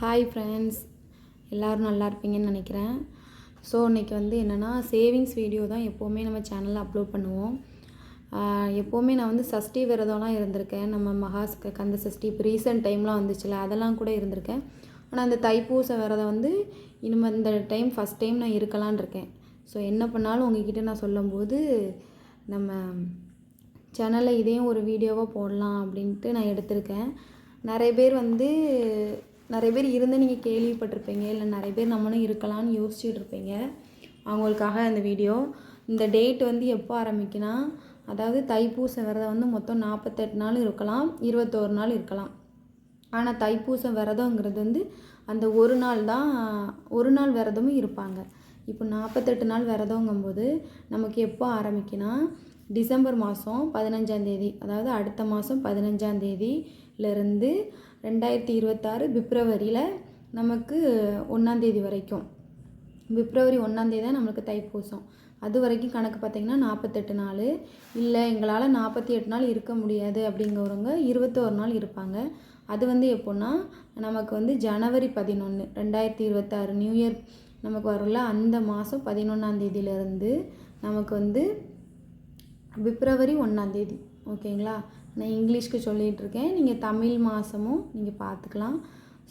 Hi friends எல்லோரும் நல்லா இருப்பீங்கன்னு நினைக்கிறேன். ஸோ இன்றைக்கி வந்து என்னென்னா சேவிங்ஸ் வீடியோ தான் எப்போவுமே நம்ம சேனலில் அப்லோட் பண்ணுவோம். எப்போவுமே நான் வந்து சஷ்டி விரதம்லாம் இருந்திருக்கேன். நம்ம மகாஸ் கந்த சஷ்டி இப்போ ரீசெண்ட் டைம்லாம் வந்துச்சுல அதெல்லாம் கூட இருந்திருக்கேன். ஆனால் அந்த தைப்பூச விரதம் வந்து இனிமேல் இந்த டைம் ஃபஸ்ட் டைம் நான் இருக்கலான் இருக்கேன். ஸோ என்ன பண்ணாலும் உங்ககிட்ட நான் சொல்லும்போது நம்ம சேனலில் இதையும் ஒரு வீடியோவாக போடலாம் அப்படின்ட்டு நான் எடுத்திருக்கேன். நிறைய பேர் வந்து நிறைய பேர் இருந்து நீங்கள் கேள்விப்பட்டிருப்பீங்க இல்லை நிறைய பேர் நம்மளும் இருக்கலாம்னு யோசிச்சுட்டு இருப்பீங்க அவங்களுக்காக இந்த வீடியோ இந்த டேட் வந்து எப்போ ஆரம்பிக்குன்னா அதாவது தைப்பூச விரதம் வந்து மொத்தம் நாற்பத்தெட்டு நாள் இருக்கலாம் இருபத்தோரு நாள் இருக்கலாம். ஆனால் தைப்பூசம் விரதங்கிறது வந்து அந்த ஒரு நாள் தான் ஒரு நாள் விரதமும் இருப்பாங்க. இப்போ நாற்பத்தெட்டு நாள் விரதங்கும்போது நமக்கு எப்போ ஆரம்பிக்குன்னா டிசம்பர் மாதம் பதினஞ்சாந்தேதி அதாவது அடுத்த மாதம் பதினஞ்சாந்தேதியிலேருந்து ரெண்டாயிரத்தி இருபத்தாறு பிப்ரவரியில் நமக்கு ஒன்றாந்தேதி வரைக்கும். பிப்ரவரி ஒன்றாந்தேதி தான் நம்மளுக்கு தைப்பூசம். அது வரைக்கும் கணக்கு பார்த்திங்கன்னா நாற்பத்தெட்டு நாள். இல்லை எங்களால் நாற்பத்தி எட்டு நாள் இருக்க முடியாது அப்படிங்கிறவங்க இருபத்தோரு நாள் இருப்பாங்க. அது வந்து எப்போன்னா நமக்கு வந்து ஜனவரி பதினொன்று ரெண்டாயிரத்தி இருபத்தாறு நியூ இயர் நமக்கு வரும்ல அந்த மாதம் பதினொன்றாந்தேதியிலேருந்து நமக்கு வந்து பிப்ரவரி ஒன்றாந்தேதி ஓகேங்களா? நான் இங்கிலீஷ்க்கு சொல்லிகிட்டு இருக்கேன் நீங்கள் தமிழ் மாதமும் நீங்கள் பார்த்துக்கலாம்.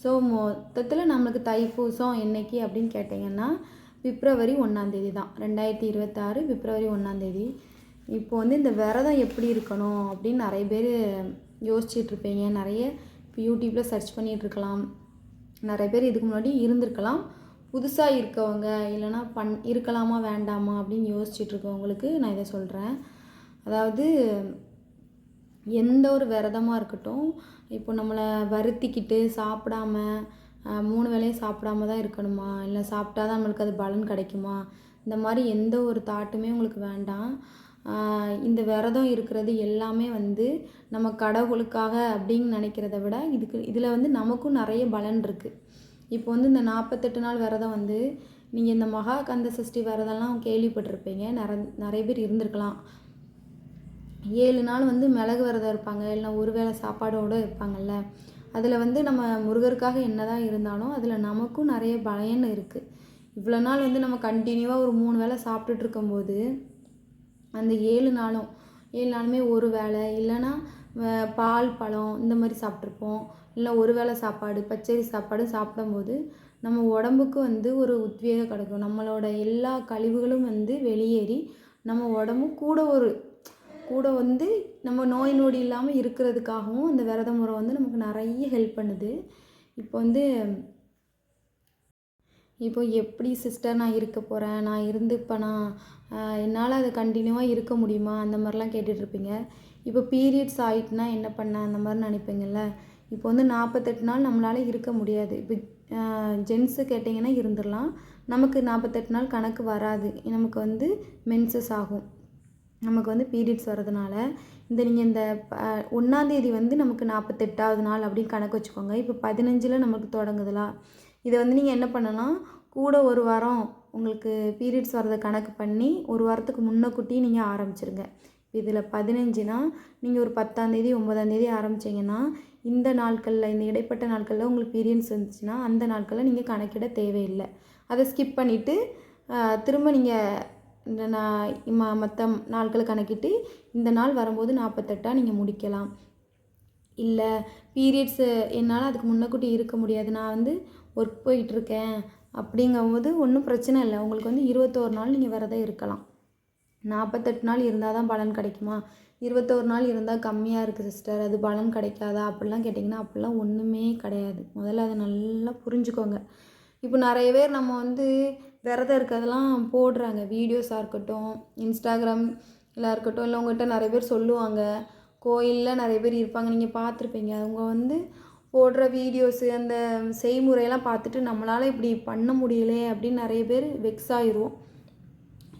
ஸோ மொத்தத்தில் நம்மளுக்கு தைப்பூசம் என்னைக்கு அப்படின்னு கேட்டிங்கன்னா பிப்ரவரி ஒன்றாந்தேதி தான். ரெண்டாயிரத்தி இருபத்தாறு பிப்ரவரி ஒன்றாந்தேதி இப்போ வந்து இந்த விரதம் எப்படி இருக்கணும் அப்படின்னு நிறைய பேர் யோசிச்சிட்ருப்பீங்க நிறைய இப்போ யூடியூப்பில் சர்ச் பண்ணிகிட்ருக்கலாம். நிறைய பேர் இதுக்கு முன்னாடி இருந்திருக்கலாம். புதுசாக இருக்கவங்க இல்லைன்னா பண் இருக்கலாமா வேண்டாமா அப்படின்னு யோசிச்சுட்ருக்கவங்களுக்கு நான் இதை சொல்கிறேன். அதாவது எந்த ஒரு விரதமாக இருக்கட்டும் இப்போ நம்மளை வருத்திக்கிட்டு சாப்பிடாம மூணு வேளையும் சாப்பிடாம தான் இருக்கணுமா? இல்லை சாப்பிட்டா தான் நம்மளுக்கு அது பலன் கிடைக்குமா? இந்த மாதிரி எந்த ஒரு தாட்டுமே உங்களுக்கு வேண்டாம். இந்த விரதம் இருக்கிறது எல்லாமே வந்து நம்ம கடவுளுக்காக அப்படின்னு நினைக்கிறத விட இதுக்கு இதில் வந்து நமக்கும் நிறைய பலன் இருக்குது இப்போ வந்து இந்த நாற்பத்தெட்டு நாள் விரதம் வந்து நீங்கள் இந்த மகா கந்த சஷ்டி விரதம்லாம் கேள்விப்பட்டிருப்பீங்க. நிற நிறைய பேர் இருந்திருக்கலாம். ஏழு நாள் வந்து மிளகு விரதம் இருப்பாங்க. இல்லைனா ஒரு வேளை சாப்பாடோடு இருப்பாங்கல்ல அதில் வந்து நம்ம முருகருக்காக என்ன தான் இருந்தாலும் அதில் நமக்கும் நிறைய பயன் இருக்குது இவ்வளோ நாள் வந்து நம்ம கண்டினியூவாக ஒரு மூணு வேளை சாப்பிட்டுட்டு இருக்கும்போது அந்த ஏழு நாளும் ஏழு நாளுமே ஒரு வேளை இல்லைன்னா பால் பழம் இந்த மாதிரி சாப்பிட்ருப்போம் இல்லை ஒரு வேளை சாப்பாடு பச்சரி சாப்பாடு சாப்பிடும்போது நம்ம உடம்புக்கு வந்து ஒரு உத்வேகம் கிடைக்கும். நம்மளோட எல்லா கழிவுகளும் வந்து வெளியேறி நம்ம உடம்பு கூட ஒரு கூட வந்து நம்ம நோய் நொடி இல்லாமல் இருக்கிறதுக்காகவும் இந்த விரத முறை வந்து நமக்கு நிறைய ஹெல்ப் பண்ணுது. இப்போ வந்து இப்போ எப்படி சிஸ்டர் நான் இருக்க போகிறேன் நான் இருந்து இப்போ நான் என்னால் அது கண்டினியூவாக இருக்க முடியுமா? அந்த மாதிரிலாம் கேட்டுட்ருப்பீங்க இப்போ பீரியட்ஸ் ஆகிட்டுனா என்ன பண்ண? அந்த மாதிரி நினைப்பீங்கள்ல இப்போ வந்து நாற்பத்தெட்டு நாள் நம்மளால் இருக்க முடியாது. இப்போ ஜென்ஸு கேட்டிங்கன்னா இருந்துடலாம். நமக்கு நாற்பத்தெட்டு நாள் கணக்கு வராது. நமக்கு வந்து மென்சஸ் ஆகும். நமக்கு வந்து பீரியட்ஸ் வர்றதுனால இந்த நீங்கள் இந்த ப- வந்து நமக்கு நாற்பத்தெட்டாவது நாள் அப்படின்னு கணக்கு வச்சுக்கோங்க. இப்போ பதினஞ்சில் நமக்கு தொடங்குதுலா. இதை வந்து நீங்கள் என்ன பண்ணலாம் கூட ஒரு வாரம் உங்களுக்கு பீரியட்ஸ் வர்றதை கணக்கு பண்ணி ஒரு வாரத்துக்கு முன்னக்கூட்டி நீங்கள் ஆரம்பிச்சிருங்க. இதில் பதினஞ்சுனா நீங்கள் ஒரு பத்தாந்தேதி ஒம்பதாந்தேதி ஆரம்பிச்சீங்கன்னா இந்த நாட்களில் இந்த இடைப்பட்ட நாட்களில் உங்களுக்கு பீரியட்ஸ் வந்துச்சுன்னா அந்த நாட்களில் நீங்கள் கணக்கிட தேவையில்லை. அதை ஸ்கிப் பண்ணிவிட்டு திரும்ப நீங்கள் இந்த நான் ம மற்ற நாட்களை கணக்கிட்டு இந்த நாள் வரும்போது நாற்பத்தெட்டாக நீங்கள் முடிக்கலாம். இல்லை பீரியட்ஸு என்னால் அதுக்கு முன்னக்கூட்டி இருக்க முடியாது. நான் வந்து ஒர்க் போயிட்டுருக்கேன். அப்படிங்கும்போது ஒன்றும் பிரச்சனை இல்லை. உங்களுக்கு வந்து இருபத்தோரு நாள் நீங்கள் விரதம் இருக்கலாம். நாற்பத்தெட்டு நாள் இருந்தால் தான் பலன் கிடைக்குமா? இருபத்தோரு நாள் இருந்தால் கம்மியாக இருக்குது சிஸ்டர். அது பலன் கிடைக்காதா? அப்படிலாம் கேட்டிங்கன்னா அப்படிலாம் ஒன்றுமே கிடையாது. முதல்ல அதை நல்லா புரிஞ்சுக்கோங்க. இப்போ நிறைய பேர் நம்ம வந்து விரதம் இருக்கிறதெல்லாம் போடுறாங்க. வீடியோஸாக இருக்கட்டும் இன்ஸ்டாகிராம் இல்லை இருக்கட்டும் இல்லை உங்கள்கிட்ட நிறைய பேர் சொல்லுவாங்க. கோயிலில் நிறைய பேர் இருப்பாங்க. நீங்கள் பார்த்துருப்பீங்க. அவங்க வந்து போடுற வீடியோஸு அந்த செய்முறையெல்லாம் பார்த்துட்டு நம்மளால் இப்படி பண்ண முடியலையே அப்படின்னு நிறைய பேர் வெக்ஸ் ஆயிரும்.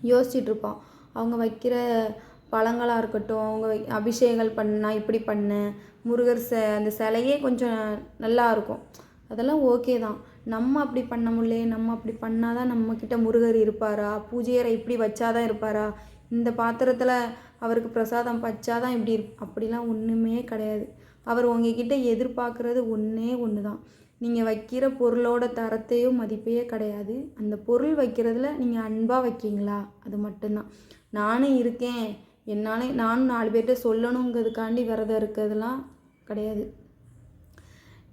யோசிச்சுட்டு அவங்க வைக்கிற பழங்களாக இருக்கட்டும் அவங்க வை- அபிஷேகங்கள் பண்ணா இப்படி பண்ண. முருகர் ச அந்த சிலையே கொஞ்சம் நல்லா இருக்கும். அதெல்லாம் ஓகே தான். நம்ம அப்படி பண்ண முடியலையே நம்ம அப்படி பண்ணாதான் நம்மக்கிட்ட முருகர் இருப்பாரா? பூஜையரை இப்படி வச்சாதான் இருப்பாரா? இந்த பாத்திரத்தில் அவருக்கு பிரசாதம் வச்சாதான் இப்படி இருப் அப்படிலாம் ஒன்றுமே கிடையாது. அவர் உங்ககிட்ட எதிர்பார்க்குறது ஒன்றே ஒன்று தான் நீங்கள் வைக்கிற பொருளோட தரத்தையோ மதிப்பையே கிடையாது. அந்த பொருள் வைக்கிறதுல நீங்கள் அன்பாக வைக்கீங்களா அது மட்டும்தான். நானும் இருக்கேன். என்னால் நானும் நாலு பேர்கிட்ட சொல்லணுங்கிறதுக்காண்டி விரதம் இருக்கிறதுலாம் கிடையாது.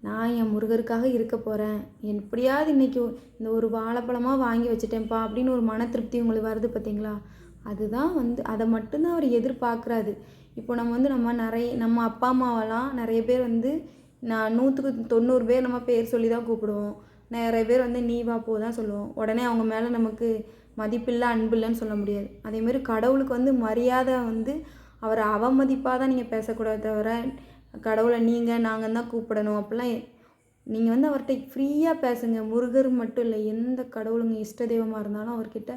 நான் என் முருகருக்காக இருக்க போகிறேன் எப்படியாவது இன்றைக்கி இந்த ஒரு வாழைப்பழமாக வாங்கி வச்சுட்டேன்ப்பா அப்படின்னு ஒரு மன திருப்தி உங்களுக்கு வருது பார்த்தீங்களா அதுதான் வந்து அதை மட்டும்தான் அவர் எதிர்பார்க்குறாரு. இப்போ நம்ம வந்து நம்ம நிறைய நம்ம அப்பா அம்மாவெல்லாம் நிறைய பேர் வந்து நான் நூற்றுக்கு தொண்ணூறு பேர் நம்ம பேர் சொல்லி தான் கூப்பிடுவோம். நிறைய பேர் வந்து நீ வா போ தான் சொல்லுவோம். உடனே அவங்க மேலே நமக்கு மதிப்பில்லை அன்பில்லைன்னு சொல்ல முடியாது. அதேமாரி கடவுளுக்கு வந்து மரியாதை வந்து அவரை அவமதிப்பாக தான் நீங்கள் பேசக்கூடாது தவிர கடவுளை நீங்கள் நாங்கள் தான் கூப்பிடணும். அப்படிலாம் நீங்கள் வந்து அவர்கிட்ட ஃப்ரீயாக பேசுங்க. முருகர் மட்டும் இல்லை எந்த கடவுளுங்க இஷ்ட தெய்வமாக இருந்தாலும் அவர்கிட்ட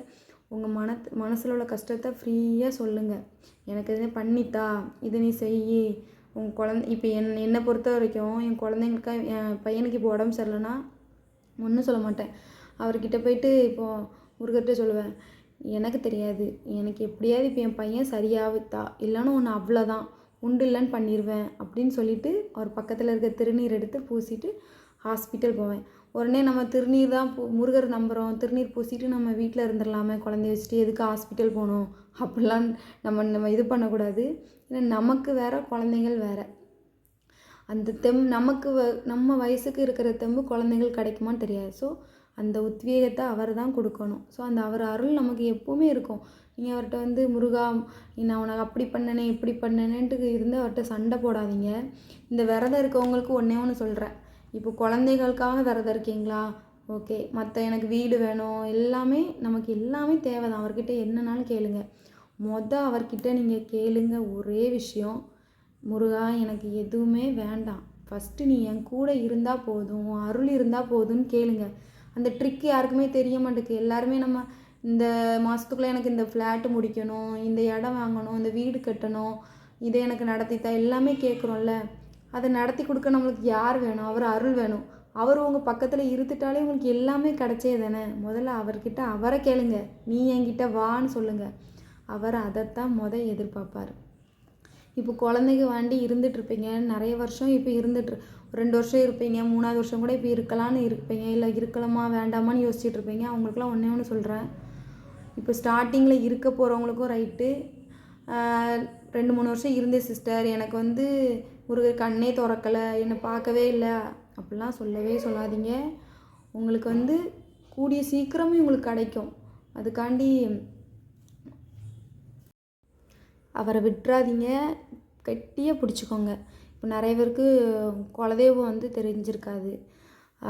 உங்கள் மன மனசில் உள்ள கஷ்டத்தை ஃப்ரீயாக சொல்லுங்கள் எனக்கு இது பண்ணித்தா இது நீ செய் உங்கள் குழந்த இப்போ என் என்னை பொறுத்த வரைக்கும் என் குழந்தைங்களுக்காக என் பையனுக்கு இப்போ உடம்பு சரியில்லைன்னா ஒன்றும் சொல்ல மாட்டேன். அவர்கிட்ட போயிட்டு இப்போது முருகர்கிட்ட சொல்லுவேன் எனக்கு தெரியாது. எனக்கு எப்படியாவது இப்போ என் பையன் சரியாகுத்தா இல்லைன்னா ஒன்று அவ்வளோதான் உண்டு இல்லைன்னு பண்ணிடுவேன் அப்படின்னு சொல்லிட்டு அவர் பக்கத்தில் இருக்க திருநீர் எடுத்து பூசிட்டு ஹாஸ்பிட்டல் போவேன். உடனே நம்ம திருநீர் தான் பூ முருகர் நம்புகிறோம் திருநீர் பூசிட்டு நம்ம வீட்டில் இருந்துடலாமே குழந்தைய வச்சுட்டு எதுக்கு ஹாஸ்பிட்டல் போகணும்? அப்படிலாம் நம்ம நம்ம இது பண்ணக்கூடாது. ஏன்னா நமக்கு வேறு குழந்தைங்கள் வேறு. அந்த தெம் நமக்கு வ நம்ம வயசுக்கு இருக்கிற தெம்பு குழந்தைங்கள் கிடைக்குமான்னு தெரியாது. ஸோ அந்த உத்வேகத்தை அவர் தான் கொடுக்கணும். ஸோ அந்த அவர் அருள் நமக்கு எப்போவுமே இருக்கும். நீங்கள் அவர்கிட்ட வந்து முருகா நான் உனக்கு அப்படி பண்ணனே இப்படி பண்ணனேன்ட்டு இருந்து அவர்கிட்ட சண்டை போடாதீங்க. இந்த விரதம் இருக்கவங்களுக்கு ஒன்றே ஒன்று சொல்கிறேன் இப்போ குழந்தைகளுக்காக விரதம் இருக்கீங்களா? ஓகே. மற்ற எனக்கு வீடு வேணும். எல்லாமே நமக்கு எல்லாமே தேவை தான் அவர்கிட்ட என்னன்னாலும் கேளுங்க. மொதல் அவர்கிட்ட நீங்கள் கேளுங்க ஒரே விஷயம். முருகா எனக்கு எதுவுமே வேண்டாம். ஃபஸ்ட்டு நீ என் கூட இருந்தால் போதும். அருள் இருந்தால் போதும்னு கேளுங்க. அந்த ட்ரிக் யாருக்குமே தெரிய மாட்டேங்குது. எல்லாருமே நம்ம இந்த மாதத்துக்குள்ளே எனக்கு இந்த ஃப்ளாட்டு முடிக்கணும் இந்த இடம் வாங்கணும் இந்த வீடு கட்டணும் இதை எனக்கு நடத்தித்தா எல்லாமே கேட்குறோம்ல. அதை நடத்தி கொடுக்க நம்மளுக்கு யார் வேணும்? அவர் அருள் வேணும். அவர் உங்கள் பக்கத்தில் இருந்துட்டாலே உங்களுக்கு எல்லாமே கிடச்சே தானே? முதல்ல அவர்கிட்ட அவரை கேளுங்க. நீ என்கிட்ட வான்னு சொல்லுங்கள் அவர் அதைத்தான் முத எதிர்பார்ப்பார். இப்போ குழந்தைங்க வாண்டி இருந்துகிட்ருப்பீங்க நிறைய வருஷம் இப்போ இருந்துட்டு ரெண்டு வருஷம் இருப்பீங்க. மூணாவது வருஷம் கூட இப்போ இருக்கலான்னு இருப்பீங்க. இல்லை இருக்கலாமா வேண்டாமான்னு யோசிச்சுட்டு இருப்பீங்க. அவங்களுக்குலாம் ஒன்றே ஒன்று சொல்கிறேன் இப்போ ஸ்டார்டிங்கில் இருக்க போகிறவங்களுக்கும் ரைட்டு ரெண்டு மூணு வருஷம் இருந்தேன் சிஸ்டர் எனக்கு வந்து ஒரு கண்ணே திறக்கலை. என்னை பார்க்கவே இல்லை. அப்படிலாம் சொல்லவே சொல்லாதீங்க. உங்களுக்கு வந்து கூடிய சீக்கிரமே உங்களுக்கு கிடைக்கும். அதுக்காண்டி அவரை விட்டுறாதீங்க. கெட்டியாக பிடிச்சிக்கோங்க. இப்போ நிறைய பேருக்கு குலதெய்வம் வந்து தெரிஞ்சிருக்காது.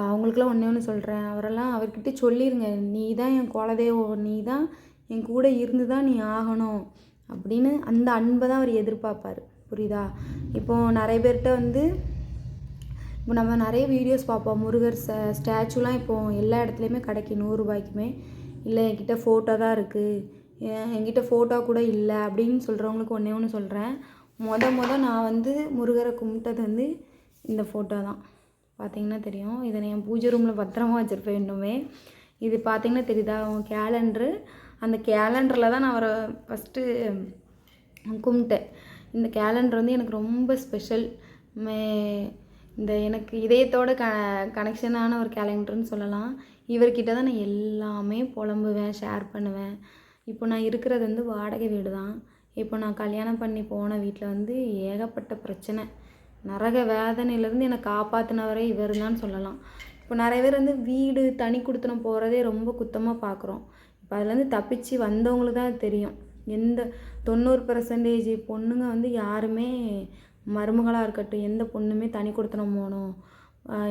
அவங்களுக்குலாம் ஒன்றே ஒன்று சொல்கிறேன் அவரெல்லாம் அவர்கிட்ட சொல்லிடுங்க நீ தான் என் குலதெய்வம் நீ தான் என் கூட இருந்து தான் நீ ஆகணும் அப்படின்னு அந்த அன்பை தான் அவர் எதிர்பார்ப்பார். புரியுதா? இப்போது நிறைய பேர்கிட்ட வந்து இப்போ நம்ம நிறைய வீடியோஸ் பார்ப்போம். முருகர் ச ஸ்டாச்சுலாம் இப்போது எல்லா இடத்துலையுமே கிடைக்கும். நூறுரூபாய்க்குமே இல்லை என்கிட்ட ஃபோட்டோ தான் இருக்குது என்கிட்ட ஃபோட்டோ கூட இல்லை அப்படின்னு சொல்கிறவங்களுக்கு ஒன்றே ஒன்று சொல்கிறேன் மொத மொதல் நான் வந்து முருகரை கும்பிட்டது வந்து இந்த ஃபோட்டோ தான். பார்த்தீங்கன்னா தெரியும். இதை நான் என் பூஜை ரூமில் பத்திரமா வச்சுருப்பேன் இன்னுமே. இது பார்த்தீங்கன்னா தெரியுதா? அவன் கேலண்ட்ரு அந்த கேலண்டரில் தான் நான் அவரை ஃபஸ்ட்டு கும்பிட்டேன். இந்த கேலண்டர் வந்து எனக்கு ரொம்ப ஸ்பெஷல் மே இந்த எனக்கு இதயத்தோட க கனெக்ஷனான ஒரு கேலண்டர்னு சொல்லலாம். இவர்கிட்ட தான் நான் எல்லாமே புலம்புவேன் ஷேர் பண்ணுவேன். இப்போ நான் இருக்கிறது வந்து வாடகை வீடு தான் இப்போ நான் கல்யாணம் பண்ணி போன வீட்டில் வந்து ஏகப்பட்ட பிரச்சனை. நரக வேதனையிலேருந்து என்னை காப்பாற்றினவரே இவர் தான் சொல்லலாம். இப்போ நிறைய பேர் வந்து வீடு தனி கொடுத்தனம் போகிறதே ரொம்ப குத்தமாக பார்க்குறோம் இப்போ அதுலேருந்து தப்பிச்சு வந்தவங்களுக்கு தான் தெரியும். எந்த தொண்ணூறு பர்சன்டேஜ் பொண்ணுங்க வந்து யாருமே மருமகளாக இருக்கட்டும் எந்த பொண்ணுமே தனி கொடுத்தனம் போகணும்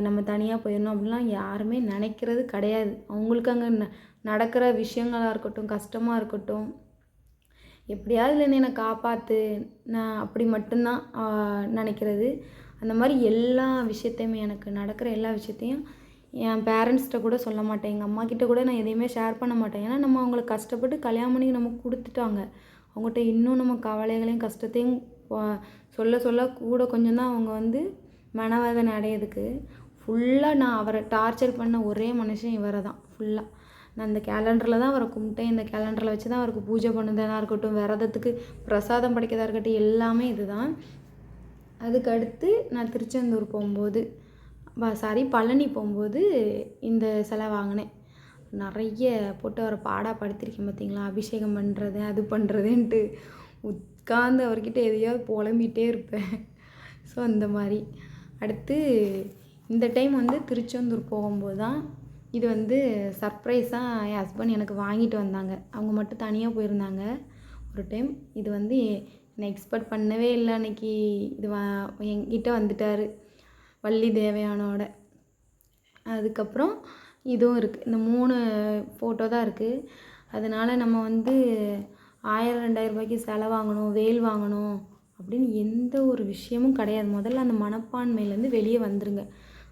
நம்ம தனியாக போயிடணும் அப்படிலாம் யாருமே நினைக்கிறது கிடையாது. அவங்களுக்கு அங்கே ந நடக்கிற விஷயங்களாக இருக்கட்டும் கஷ்டமாக இருக்கட்டும் எப்படியாவது என்னை காப்பாற்று நான் அப்படி மட்டும்தான் நினைக்கிறது. அந்த மாதிரி எல்லா விஷயத்தையுமே எனக்கு நடக்கிற எல்லா விஷயத்தையும் என் பேரண்ட்ஸ்கிட்ட கூட சொல்ல மாட்டேன். எங்கள் அம்மா கிட்ட கூட நான் எதையுமே ஷேர் பண்ண மாட்டேன். ஏன்னா நம்ம அவங்கள கஷ்டப்பட்டு கல்யாணம் பண்ணி நமக்கு கொடுத்துட்டாங்க. அவங்ககிட்ட இன்னும் நம்ம கவலைகளையும் கஷ்டத்தையும் சொல்ல சொல்ல கூட கொஞ்சம் தான் அவங்க வந்து மனவேதனை அடையிறதுக்கு. ஃபுல்லாக நான் அவரை டார்ச்சர் பண்ண ஒரே மனுஷன் இவரை தான் ஃபுல்லாக நான் இந்த கேலண்டரில் தான் அவரை கும்பிட்டேன். இந்த கேலண்டரில் வச்சு தான் அவருக்கு பூஜை பண்ணதாக இருக்கட்டும் விரதத்துக்கு பிரசாதம் படைக்கிறதா இருக்கட்டும் எல்லாமே இது தான் நான் திருச்செந்தூர் போகும்போது சாரி பழனி போகும்போது இந்த சிலை வாங்கினேன். நிறைய போட்டு அவரை பாடா படுத்திருக்கேன் பார்த்தீங்களா அபிஷேகம் பண்ணுறது அது பண்ணுறதுன்ட்டு உட்காந்து அவர்கிட்ட எதையாவது புலம்பிகிட்டே இருப்பேன். ஸோ அந்த மாதிரி. அடுத்து இந்த டைம் வந்து திருச்செந்தூர் போகும்போது தான் இது வந்து சர்ப்ரைஸாக என் ஹஸ்பண்ட் எனக்கு வாங்கிட்டு வந்தாங்க. அவங்க மட்டும் தனியாக போயிருந்தாங்க. ஒரு டைம் இது வந்து நான் எக்ஸ்பெக்ட் பண்ணவே இல்லை அன்னைக்கு. இது வா என்கிட்ட வந்துட்டார். வள்ளி தேவையானோட. அதுக்கப்புறம் இதுவும் இருக்குது இந்த மூணு ஃபோட்டோ தான் இருக்குது அதனால் நம்ம வந்து ஆயிரம் ரெண்டாயிரம் ரூபாய்க்கு சிலை வாங்கணும் வேல் வாங்கணும் அப்படின்னு எந்த ஒரு விஷயமும் கிடையாது. முதல்ல அந்த மனப்பான்மையிலேருந்து வெளியே வந்துருங்க.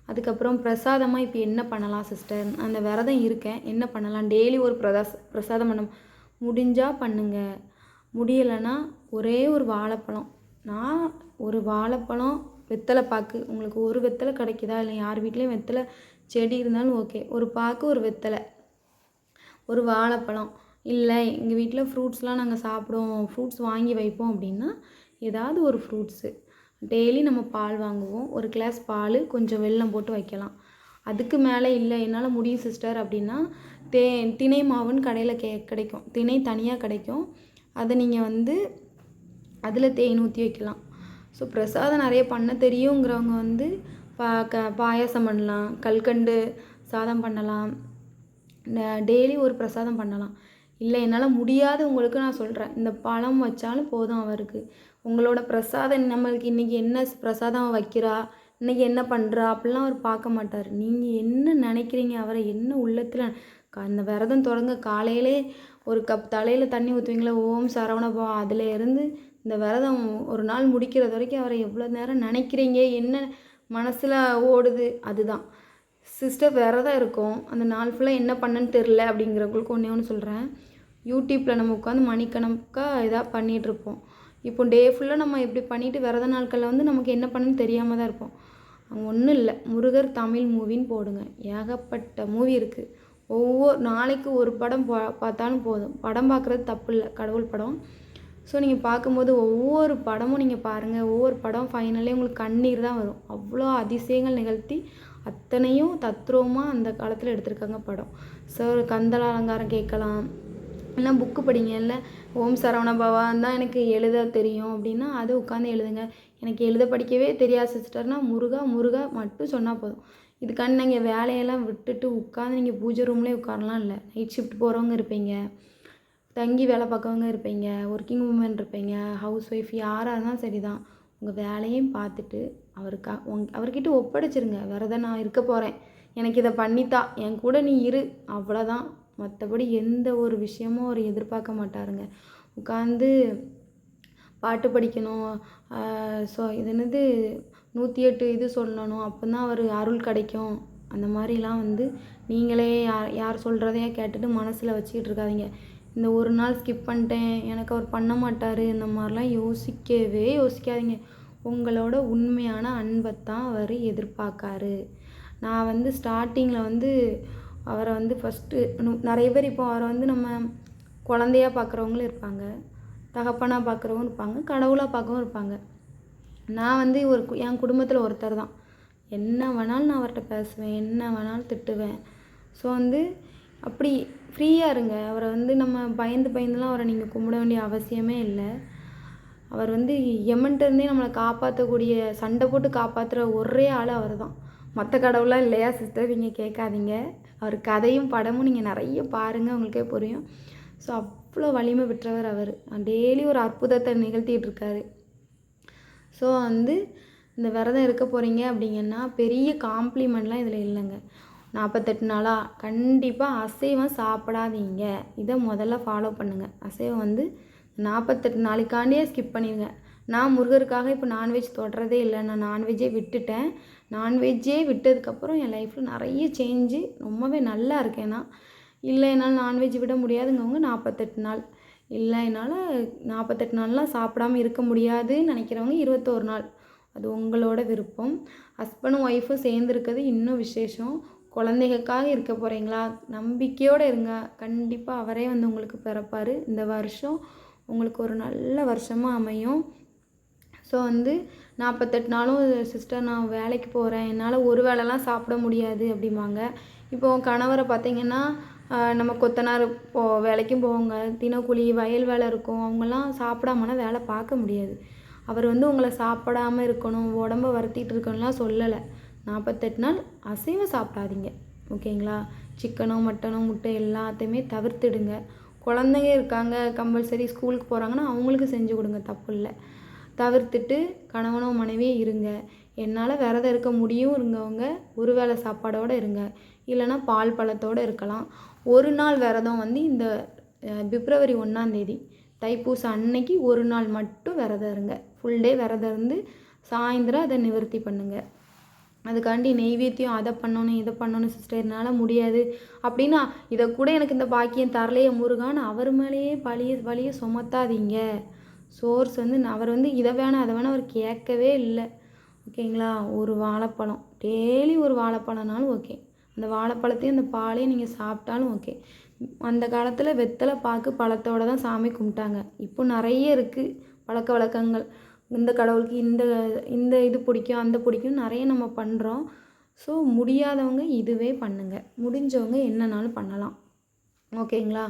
அதுக்கப்புறம் பிரசாதமாக இப்போ என்ன பண்ணலாம் சிஸ்டர் அந்த விரதம் இருக்கேன். என்ன பண்ணலாம்? டெய்லி ஒரு பிரதாஸ் பிரசாதம் பண்ண முடிஞ்சால் பண்ணுங்கள் முடியலைன்னா ஒரே ஒரு வாழைப்பழம். நான் ஒரு வாழைப்பழம் வெத்தலை பாக்கு உங்களுக்கு ஒரு வெத்தலை கிடைக்குதா? இல்லை யார் வீட்லேயும் வெத்தலை செடி இருந்தாலும் ஓகே ஒரு பாக்கு ஒரு வெத்தலை. ஒரு வாழைப்பழம். இல்லை எங்கள் வீட்டில் ஃப்ரூட்ஸ்லாம் நாங்கள் சாப்பிடுவோம். ஃப்ரூட்ஸ் வாங்கி வைப்போம் அப்படின்னா ஏதாவது ஒரு ஃப்ரூட்ஸு டெய்லி நம்ம பால் வாங்குவோம். ஒரு கிளாஸ் பால் கொஞ்சம் வெல்லம் போட்டு வைக்கலாம். அதுக்கு மேலே இல்லை என்னால் முடியும் சிஸ்டர் அப்படின்னா தே திணை மாவுன்னு கடையில் கே கிடைக்கும். திணை தனியாக கிடைக்கும். அதை நீங்கள் வந்து அதில் தேன் ஊற்றி வைக்கலாம். ஸோ பிரசாதம் நிறைய பண்ண தெரியுங்கிறவங்க வந்து பா க பாயாசம் பண்ணலாம் கல்கண்டு சாதம் பண்ணலாம். டெய்லி ஒரு பிரசாதம் பண்ணலாம். இல்லை என்னால் முடியாதவங்களுக்கு நான் சொல்கிறேன் இந்த பழம் வச்சாலும் போதும் அவருக்கு. உங்களோட பிரசாதம் நம்மளுக்கு இன்றைக்கி என்ன பிரசாதம் வைக்கிறா? இன்றைக்கி என்ன பண்ணுறா அப்படிலாம் அவர் பார்க்க மாட்டார். நீங்கள் என்ன நினைக்கிறீங்க? அவரை என்ன உள்ளத்தில் அந்த விரதம் தொடங்க காலையிலே ஒரு கப் தலையில் தண்ணி ஊற்றுவீங்களா ஓம் சரவணபா அதில் இருந்து இந்த விரதம் ஒரு நாள் முடிக்கிறது வரைக்கும் அவரை எவ்வளோ நேரம் நினைக்கிறீங்க? என்ன மனசில் ஓடுது? அதுதான். சிஸ்டர் விரதம் இருக்கும். அந்த நாள் ஃபுல்லாக என்ன பண்ணுன்னு தெரில அப்படிங்கிறவங்களுக்கு ஒன்றே ஒன்று சொல்கிறேன் யூடியூப்பில் நம்ம உட்காந்து மணிக்கணக்காக இதாக பண்ணிகிட்ருப்போம் இப்போ டே ஃபுல்லாக நம்ம இப்படி பண்ணிவிட்டு விரத நாட்களில் வந்து நமக்கு என்ன பண்ணுன்னு தெரியாமல் தான் இருப்போம். அங்கே ஒன்றும் இல்லை. முருகர் தமிழ் மூவின்னு போடுங்க. ஏகப்பட்ட மூவி இருக்குது ஒவ்வொரு நாளைக்கு ஒரு படம் பா பார்த்தாலும் போதும். படம் பார்க்குறது தப்பு இல்லை. கடவுள் படம். ஸோ நீங்கள் பார்க்கும்போது ஒவ்வொரு படமும் நீங்கள் பாருங்கள் ஒவ்வொரு படம் ஃபைனலே உங்களுக்கு கண்ணீர் தான் வரும். அவ்வளோ அதிசயங்கள் நிகழ்த்தி அத்தனையும் தத்ரூபமாக அந்த காலத்தில் எடுத்திருக்காங்க படம். ஸோ கந்தல அலங்காரம் கேட்கலாம். இல்லை புக்கு படிங்க. இல்லை ஓம் சரவண பவான் தான் எனக்கு எழுத தெரியும் அப்படின்னா அதை உட்காந்து எழுதுங்க. எனக்கு எழுத படிக்கவே தெரியாது சிஸ்டர்னா முருகா முருகா மட்டும் சொன்னால் போதும். இதுக்காண்டி நீங்கள் வேலையெல்லாம் விட்டுட்டு உட்காந்து நீங்கள் பூஜை ரூம்லேயே உட்காரலாம் இல்லை. நைட் ஷிஃப்ட் போகிறவங்க இருப்பீங்க. தங்கி வேலை பார்க்கவங்க இருப்பீங்க. ஒர்க்கிங் உமன் இருப்பீங்க. ஹவுஸ் ஒய்ஃப் யாராக இருந்தாலும் சரி தான் உங்கள் வேலையும் பார்த்துட்டு அவருக்கா உங் அவர்கிட்ட ஒப்படைச்சிருங்க. விரதம் நான் இருக்க போகிறேன் எனக்கு இதை பண்ணித்தா. என் கூட நீ இரு. அவ்வளோதான் மற்றபடி எந்த ஒரு விஷயமும் அவர் எதிர்பார்க்க மாட்டாருங்க. உட்காந்து பாட்டு படிக்கணும் ஸோ இது என்னது நூற்றி எட்டு இது சொல்லணும் அப்போ தான் அவர் அருள் கிடைக்கும். அந்த மாதிரிலாம் வந்து நீங்களே யார் யார் சொல்கிறதையே கேட்டுட்டு மனசில் வச்சுக்கிட்டு இருக்காதீங்க. இந்த ஒரு நாள் ஸ்கிப் பண்ணிட்டேன் எனக்கு அவர் பண்ண மாட்டார் இந்த மாதிரிலாம் யோசிக்கவே யோசிக்காதீங்க. உங்களோட உண்மையான அன்பை தான் அவர் எதிர்பார்க்காரு. நான் வந்து ஸ்டார்டிங்கில் வந்து அவரை வந்து ஃபஸ்ட்டு நிறைய பேர் இப்போ அவரை வந்து நம்ம குழந்தையா பார்க்குறவங்களும் இருப்பாங்க. தகப்பனாக பார்க்குறவங்க இருப்பாங்க. கடவுளாக பார்க்கவும் இருப்பாங்க. நான் வந்து ஒரு என் குடும்பத்தில் ஒருத்தர் தான். என்ன வேணாலும் நான் அவர்கிட்ட பேசுவேன். என்ன வேணாலும் திட்டுவேன். ஸோ வந்து அப்படி ஃப்ரீயாக இருங்க. அவரை வந்து நம்ம பயந்து பயந்துலாம் அவரை நீங்கள் கும்பிட வேண்டிய அவசியமே இல்லை. அவர் வந்து எமன்ட்டேருந்தே நம்மளை காப்பாற்றக்கூடிய சண்டை போட்டு காப்பாற்றுற ஒரே ஆள் அவர் தான் மற்ற கடவுளாக இல்லையா சிஸ்டர் நீங்கள் கேட்காதீங்க. அவர் கதையும் படமும் நீங்கள் நிறைய பாருங்கள் உங்களுக்கே புரியும். ஸோ அவ்வளோ வலிமை பெற்றவர் அவர். டெய்லி ஒரு அற்புதத்தை நிகழ்த்திட்டு இருக்காரு. ஸோ வந்து இந்த விரதம் இருக்க போகிறீங்க அப்படிங்கன்னா பெரிய காம்ப்ளிமெண்ட்லாம் இதில் இல்லைங்க. நாற்பத்தெட்டு நாளாக கண்டிப்பாக அசைவம் சாப்பிடாதீங்க. இதை முதல்ல ஃபாலோ பண்ணுங்கள் அசைவம் வந்து நாற்பத்தெட்டு நாளைக்காண்டியே ஸ்கிப் பண்ணிடுங்க நான் முருகருக்காக இப்போ நான்வெஜ் தொடுறதே இல்லை. நான் நான்வெஜ்ஜே விட்டுட்டேன். நான்வெஜ்ஜே விட்டதுக்கப்புறம் என் லைஃப்பில் நிறைய சேஞ்சு ரொம்பவே நல்லா இருக்கேன் நான். இல்லை என்னால் நான்வெஜ் விட முடியாதுங்கவங்க நாற்பத்தெட்டு நாள். இல்லை என்னால் நாற்பத்தெட்டு நாள்லாம் சாப்பிடாம இருக்க முடியாதுன்னு நினைக்கிறவங்க இருபத்தோரு நாள். அது உங்களோட விருப்பம். ஹஸ்பண்டும் ஒய்ஃபும் சேர்ந்துருக்கிறது இன்னும் விசேஷம். குழந்தைகளுக்காக இருக்க போகிறீங்களா நம்பிக்கையோடு இருங்க. கண்டிப்பாக அவரே வந்து உங்களுக்கு பிறப்பார். இந்த வருஷம் உங்களுக்கு ஒரு நல்ல வருஷமாக அமையும். ஸோ வந்து நாற்பத்தெட்டு நாளும் சிஸ்டர் நான் வேலைக்கு போகிறேன் என்னால் ஒரு வேளைலாம் சாப்பிட முடியாது அப்படிம்பாங்க. இப்போ கணவரை பார்த்தீங்கன்னா நம்ம கொத்தனார் போ வேலைக்கும் போவாங்க. தினக்கூலி வயல் வேலை இருக்கும். அவங்கெல்லாம் சாப்பிடாமலாம் வேலை பார்க்க முடியாது. அவர் வந்து உங்களை சாப்பிடாம இருக்கணும் உடம்ப வருத்திட்டு இருக்கணும்லாம் சொல்லலை. நாற்பத்தெட்டு நாள் அசைவம் சாப்பிடாதீங்க. ஓகேங்களா? சிக்கனோ மட்டனோ முட்டை எல்லாத்தையுமே தவிர்த்துடுங்க. குழந்தைங்க இருக்காங்க கம்பல்சரி ஸ்கூலுக்கு போகிறாங்கன்னா அவங்களுக்கு செஞ்சு கொடுங்க. தப்பு இல்லை. தவிர்த்துட்டு கணவனோ மனைவியே இருங்க. என்னால் விரதம் இருக்க முடியும் இருங்கவங்க ஒரு வேளை சாப்பாடோடு இருங்க. இல்லைன்னா பால் பழத்தோடு இருக்கலாம். ஒரு நாள் விரதம் வந்து இந்த பிப்ரவரி ஒன்றாந்தேதி தைப்பூசம் அன்னைக்கு ஒரு நாள் மட்டும் விரதம் இருங்க. ஃபுல் டே விரதம் இருந்து சாயந்தரம் அதை நிவர்த்தி பண்ணுங்கள் அதுக்காண்டி நெய்வேத்தியம் அதை பண்ணணும் இதை பண்ணணும் சிஸ்டர் என்னால் முடியாது. அப்படின்னா இதை கூட எனக்கு இந்த பாக்கியம் தரலையே முருகான்னு அவர் மேலேயே பழிய பழிய சுமத்தாதீங்க. சோர்ஸ் வந்து நான் அவர் வந்து இதை வேணாம் அதை வேணாம் அவர் கேட்கவே இல்லை. ஓகேங்களா? ஒரு வாழைப்பழம். டெய்லி ஒரு வாழைப்பழம்னாலும் ஓகே. அந்த வாழைப்பழத்தையும் அந்த பாலையும் நீங்கள் சாப்பிட்டாலும் ஓகே. அந்த காலத்தில் வெத்தலை பாக்கு பழத்தோடு தான் சாமி கும்பிட்டாங்க. இப்போ நிறைய இருக்குது பழக்க வழக்கங்கள். இந்த கடவுளுக்கு இந்த இந்த இது பிடிக்கும் அந்த பிடிக்கும் நிறைய நம்ம பண்ணுறோம் ஸோ முடியாதவங்க இதுவே பண்ணுங்கள் முடிஞ்சவங்க என்னன்னாலும் பண்ணலாம். ஓகேங்களா?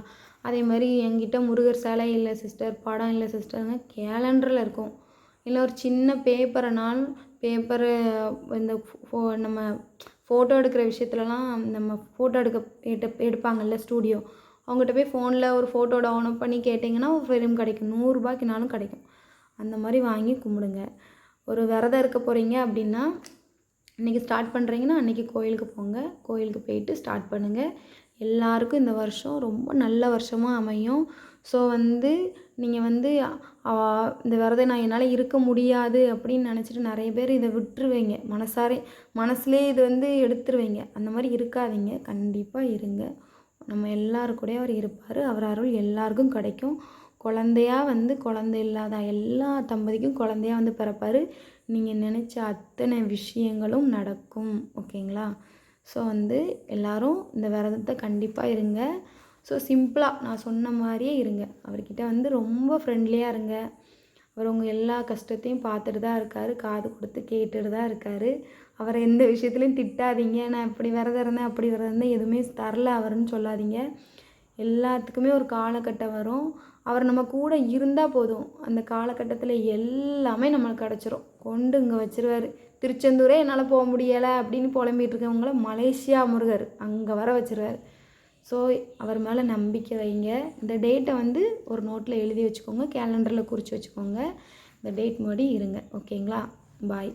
அதே மாதிரி என்கிட்ட முருகர் சிலை இல்லை சிஸ்டர் படம் இல்லை சிஸ்டர்னு கேலண்டரில் இருக்கும். இல்லை ஒரு சின்ன பேப்பரைனாலும் பேப்பரு இந்த ஃபோ நம்ம ஃபோட்டோ எடுக்கிற விஷயத்துலலாம் நம்ம ஃபோட்டோ எடுக்க எடு எடுப்பாங்கல்ல ஸ்டூடியோ அவங்ககிட்ட போய் ஃபோனில் ஒரு ஃபோட்டோ டவுன்லோட் பண்ணி கேட்டிங்கன்னா ஒரு ஃப்ரேம் கிடைக்கும். நூறுரூபாய்க்குனாலும் கிடைக்கும். அந்த மாதிரி வாங்கி கும்பிடுங்க. ஒரு விரதம் இருக்க போகிறீங்க அப்படின்னா இன்றைக்கி ஸ்டார்ட் பண்ணுறீங்கன்னா அன்றைக்கி கோயிலுக்கு போங்க. கோயிலுக்கு போயிட்டு ஸ்டார்ட் பண்ணுங்கள் எல்லாருக்கும் இந்த வருஷம் ரொம்ப நல்ல வருஷமாக அமையும். ஸோ வந்து நீங்கள் வந்து இந்த விரதம் நான் என்னால் இருக்க முடியாது அப்படின்னு நினச்சிட்டு நிறைய பேர் இதை விட்டுருவீங்க. மனசாரே மனசுலேயே இது வந்து எடுத்துருவீங்க. அந்த மாதிரி இருக்காதீங்க. கண்டிப்பாக இருங்க. நம்ம எல்லாரு கூடயும் அவர் இருப்பார். அவர் அருள் எல்லாருக்கும் கிடைக்கும். குழந்தையா வந்து குழந்தை இல்லாத எல்லா தம்பதிக்கும் குழந்தையா வந்து பிறப்பார். நீங்கள் நினச்ச அத்தனை விஷயங்களும் நடக்கும். ஓகேங்களா? ஸோ வந்து எல்லோரும் இந்த விரதத்தை கண்டிப்பாக இருங்க. ஸோ சிம்பிளாக நான் சொன்ன மாதிரியே இருங்க. அவர்கிட்ட வந்து ரொம்ப ஃப்ரெண்ட்லியாக இருங்க. அவர் உங்கள் எல்லா கஷ்டத்தையும் பார்த்துட்டு தான் இருக்கார். காது கொடுத்து கேட்டுட்டு தான் இருக்கார். அவரை எந்த விஷயத்துலையும் திட்டாதீங்க. நான் இப்படி விரதம் இருந்தேன் அப்படி விரதம் இருந்தேன். எதுவுமே தரல அவருன்னு சொல்லாதீங்க. எல்லாத்துக்குமே ஒரு காலகட்டம் வரும். அவர் நம்ம கூட இருந்தால் போதும். அந்த காலகட்டத்தில் எல்லாமே நம்மளுக்கு கிடச்சிரும். கொண்டு இங்கே வச்சிருவார். திருச்செந்தூரே என்னால் போக முடியலை அப்படின்னு புலம்பிட்டு இருக்கவங்கள மலேசியா முருகர் அங்கே வர வச்சுருவார். ஸோ அவர் மேலே நம்பிக்கை வைங்க. இந்த டேட்டை வந்து ஒரு நோட்டில் எழுதி வச்சுக்கோங்க. கேலண்டரில் குறித்து வச்சுக்கோங்க. இந்த டேட் முன்னாடி இருங்க. ஓகேங்களா பாய்